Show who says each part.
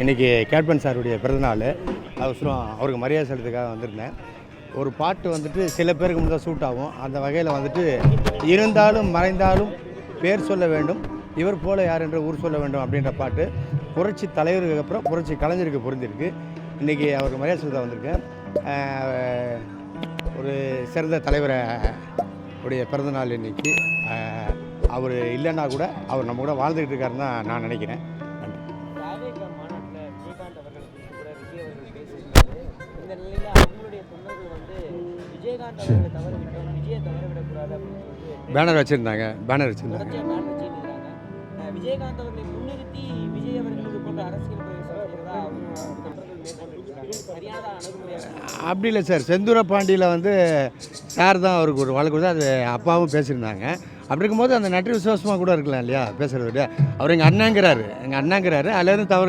Speaker 1: இன்றைக்கி கேப்டன் சாருடைய பிறந்தநாள். அவசரம் அவருக்கு மரியாதை செலுத்துக்காக வந்திருந்தேன். ஒரு பாட்டு வந்துட்டு சில பேருக்கு மட்டும் சூட் ஆகும். அந்த வகையில் வந்துட்டு இருந்தாலும் மறைந்தாலும் பேர் சொல்ல வேண்டும். இவர் போல யார் என்று ஊர் சொல்ல வேண்டும் அப்படின்ற பாட்டு புரட்சி தலைவருக்கு அப்புறம் புரட்சி கலைஞருக்கு பொருந்திருக்கு. இன்றைக்கி அவருக்கு மரியாதை செலுத்த வந்திருக்கேன். ஒரு சிறந்த தலைவரை உடைய பிறந்தநாள் இன்றைக்கி அவர் இல்லைன்னா கூட அவர் நம்ம கூட வாழ்ந்துக்கிட்டு இருக்காருன்னு தான் நான் நினைக்கிறேன்.
Speaker 2: இந்த நிலையில் அவங்களுடைய தொண்டர்கள் வந்து விஜயகாந்த் அவர்களை தவற விட்டோம் விஜயை தவற விடக்கூடாது அப்படின்னு சொல்லிட்டு
Speaker 1: பேனர் வச்சுருந்தாங்க. பேனர் வச்சுருந்தாங்க.
Speaker 2: விஜயகாந்த் அவர்களை முன்னிறுத்தி விஜய் அவர்களுக்கு போன்ற அரசியல்
Speaker 1: அப்படி இல்லை சார். செந்தூரப்பாண்டியில் வந்து சார் தான் அவருக்கு ஒரு வழக்கு கொடுத்து அது அப்பாவும் பேசியிருந்தாங்க. அப்படி இருக்கும்போது அந்த நன்றி விசுவாசமாக கூட இருக்கலாம் இல்லையா? பேசுகிறத விட. அவர் எங்கள் அண்ணங்கிறாரு. எங்கள் அண்ணங்கிறாரு. அதுலேருந்து தவறு